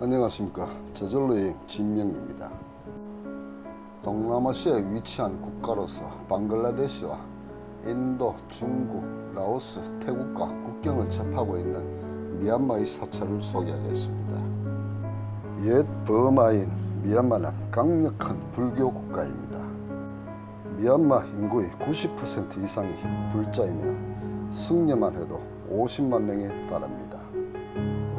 안녕하십니까. 저절로의 진명입니다. 동남아시아에 위치한 국가로서 방글라데시와 인도, 중국, 라오스, 태국과 국경을 접하고 있는 미얀마의 사찰을 소개하겠습니다. 옛 버마인 미얀마는 강력한 불교 국가입니다. 미얀마 인구의 90% 이상이 불자이며 승려만 해도 50만 명에 달합니다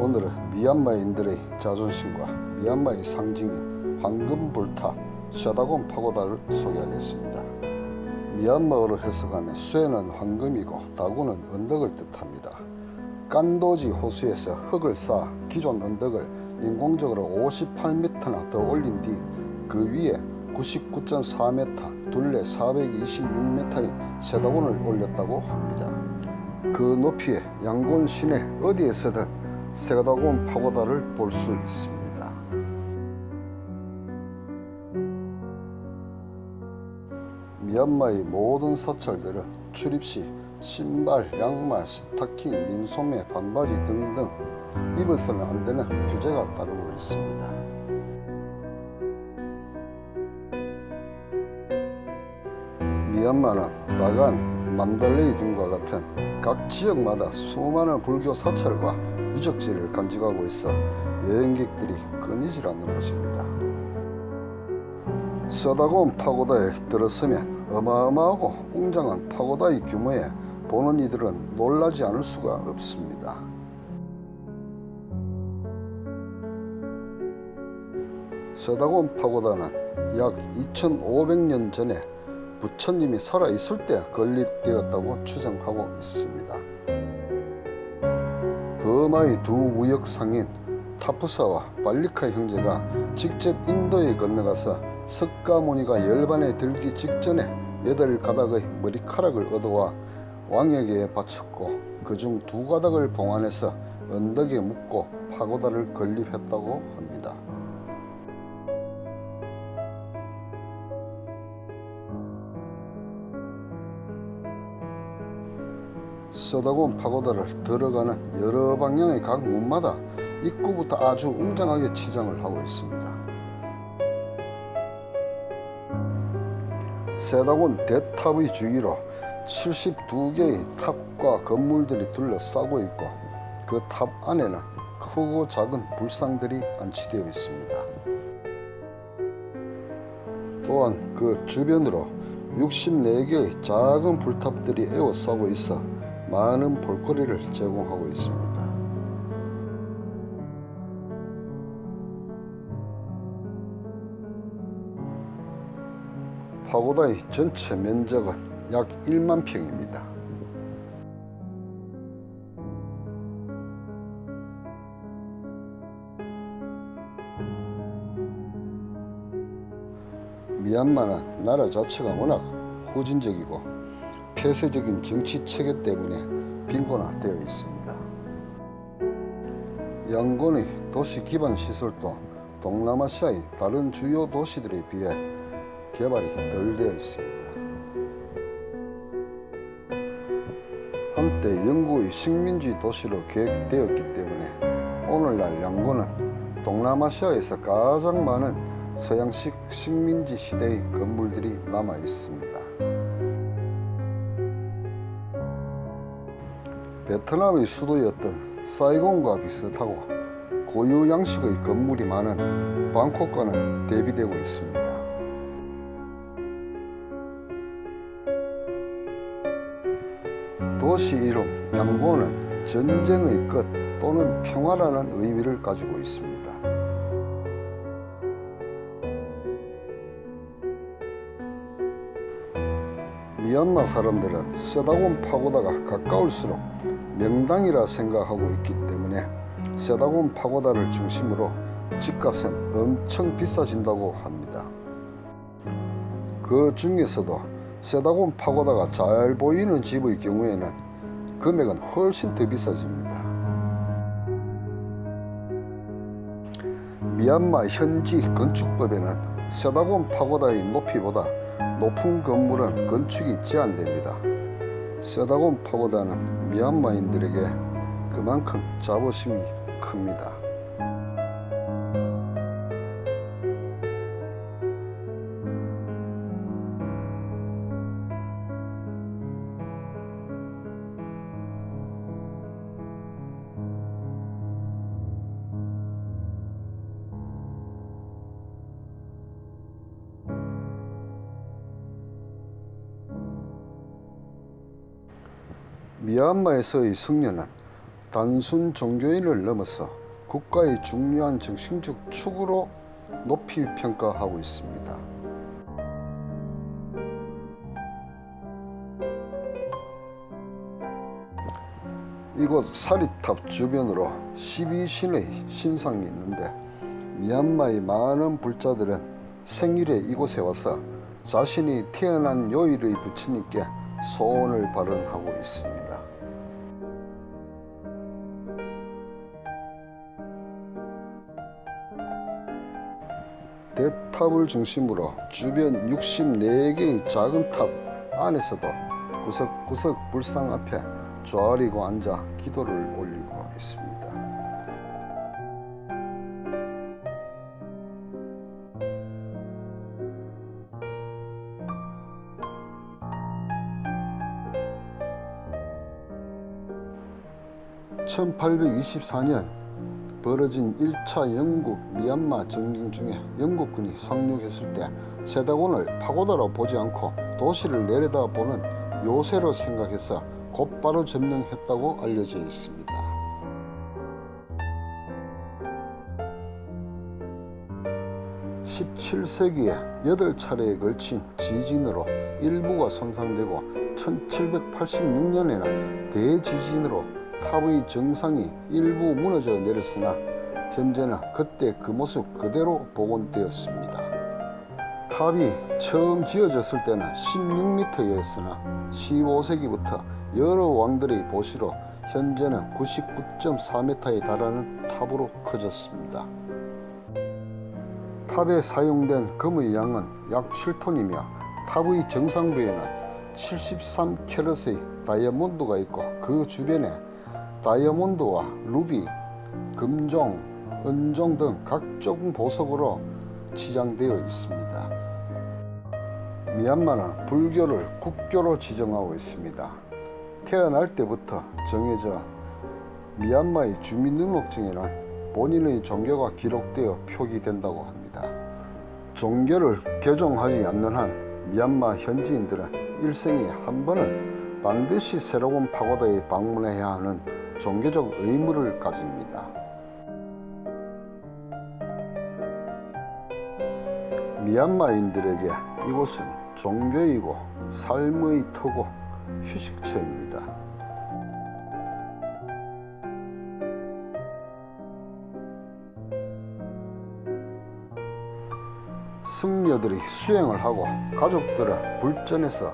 오늘은 미얀마인들의 자존심과 미얀마의 상징인 황금불탑 샤다곤 파고다를 소개하겠습니다. 미얀마어로 해석하면 쇠는 황금이고 다구는 언덕을 뜻합니다. 깐도지 호수에서 흙을 쌓아 기존 언덕을 인공적으로 58m나 더 올린 뒤 그 위에 99.4m, 둘레 426m의 세다곤을 올렸다고 합니다. 그 높이에 양곤 시내 어디에서든 세다곤 파고다를 볼 수 있습니다. 미얀마의 모든 사찰들은 출입시 신발, 양말, 스타킹, 민소매, 반바지 등등 입어서는 안 되는 규제가 따르고 있습니다. 미얀마는 바간, 만달레이 등과 같은 각 지역마다 수많은 불교 사찰과 유적지를 간직하고 있어 여행객들이 끊이질 않는 곳입니다. 서다곤 파고다에 들어서면 어마어마하고 웅장한 파고다의 규모에 보는 이들은 놀라지 않을 수가 없습니다. 서다곤 파고다는 약 2500년 전에 부처님이 살아있을 때 건립되었다고 추정하고 있습니다. 버마의 두 무역 상인 타푸사와 발리카 형제가 직접 인도에 건너가서 석가모니가 열반에 들기 직전에 여덟 가닥의 머리카락을 얻어와 왕에게 바쳤고 그중 두 가닥을 봉안해서 언덕에 묶고 파고다를 건립했다고 합니다. 서다곤 파고다를 들어가는 여러 방향의 각 문마다 입구부터 아주 웅장하게 치장을 하고 있습니다. 세다곤 대탑의 주위로 72개의 탑과 건물들이 둘러싸고 있고 그 탑 안에는 크고 작은 불상들이 안치되어 있습니다. 또한 그 주변으로 64개의 작은 불탑들이 에워싸고 있어 많은 볼거리를 제공하고 있습니다. 파고다의 전체 면적은 약 1만 평입니다. 미얀마는 나라 자체가 워낙 후진적이고 폐쇄적인 정치 체계 때문에 빈곤화되어 있습니다. 양곤의 도시 기반 시설도 동남아시아의 다른 주요 도시들에 비해 개발이 덜 되어 있습니다. 한때 영국의 식민지 도시로 계획되었기 때문에 오늘날 양곤은 동남아시아에서 가장 많은 서양식 식민지 시대의 건물들이 남아 있습니다. 베트남의 수도였던 사이공과 비슷하고 고유 양식의 건물이 많은 방콕과는 대비되고 있습니다. 도시 이름 양고는 전쟁의 끝 또는 평화라는 의미를 가지고 있습니다. 미얀마 사람들은 세다곤 파고다가 가까울수록 명당이라 생각하고 있기 때문에 세다곤 파고다를 중심으로 집값은 엄청 비싸진다고 합니다. 그 중에서도 세다곤 파고다가 잘 보이는 집의 경우에는 금액은 훨씬 더 비싸집니다. 미얀마 현지 건축법에는 세다곤 파고다의 높이보다 높은 건물은 건축이 제한됩니다. 세다곤 파고다는 미얀마인들에게 그만큼 자부심이 큽니다. 미얀마에서의 승려는 단순 종교인을 넘어서 국가의 중요한 정신적 축으로 높이 평가하고 있습니다. 이곳 사리탑 주변으로 12신의 신상이 있는데 미얀마의 많은 불자들은 생일에 이곳에 와서 자신이 태어난 요일의 부처님께 소원을 발언하고 있습니다. 대탑을 중심으로 주변 64개의 작은 탑 안에서도 구석구석 불상 앞에 좌리고 앉아 기도를 올리고 있습니다. (1824년) 벌어진 1차 영국 미얀마 전쟁 중에 영국군이 상륙했을 때 세다곤을 파고다로 보지 않고 도시를 내려다보는 요새로 생각해서 곧바로 점령했다고 알려져 있습니다. (17세기에) 8차례에 걸친 지진으로 일부가 손상되고 (1786년에는) 대지진으로 탑의 정상이 일부 무너져 내렸으나 현재는 그때 그 모습 그대로 복원되었습니다. 탑이 처음 지어졌을 때는 16m였으나 15세기부터 여러 왕들의 보시로 현재는 99.4m에 달하는 탑으로 커졌습니다. 탑에 사용된 금의 양은 약 7톤이며 탑의 정상부에는 73캐럿의 다이아몬드가 있고 그 주변에 다이아몬드와 루비, 금종, 은종 등 각종 보석으로 치장되어 있습니다. 미얀마는 불교를 국교로 지정하고 있습니다. 태어날 때부터 정해져 미얀마의 주민등록증에는 본인의 종교가 기록되어 표기된다고 합니다. 종교를 개종하지 않는 한 미얀마 현지인들은 일생에 한 번은 반드시 새로운 파고다에 방문해야 하는 종교적 의무를 가집니다. 미얀마인들에게 이곳은 종교이고 삶의 터고 휴식처입니다. 승려들이 수행을 하고 가족들은 불전에서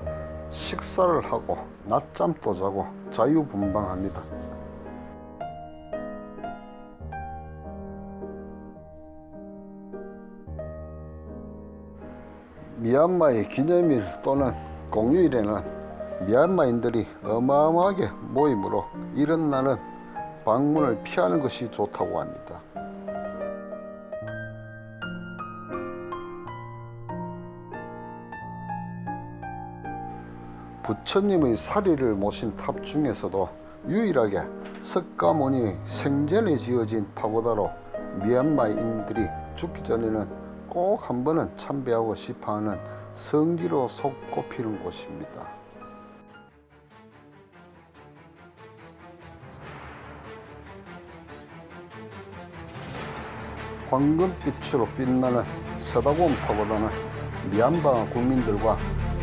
식사를 하고 낮잠도 자고 자유분방합니다. 미얀마의 기념일 또는 공휴일에는 미얀마인들이 어마어마하게 모임으로 이런 날은 방문을 피하는 것이 좋다고 합니다. 부처님의 사리를 모신 탑 중에서도 유일하게 석가모니 생전에 지어진 파고다로 미얀마인들이 죽기 전에는 꼭 한 번은 참배하고 싶어하는 성지로 손꼽히는 곳입니다. 황금빛으로 빛나는 서다곤 파고다는 미얀마 국민들과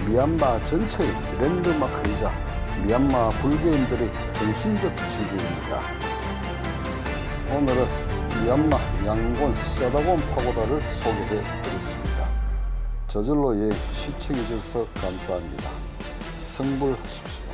미얀마 전체의 랜드마크이자 미얀마 불교인들의 정신적 지주입니다. 오늘은 미얀마 양곤 서다곤 파고다를 소개해 드렸습니다. 저절로 예 시청해 주셔서 감사합니다. 성불하십시오.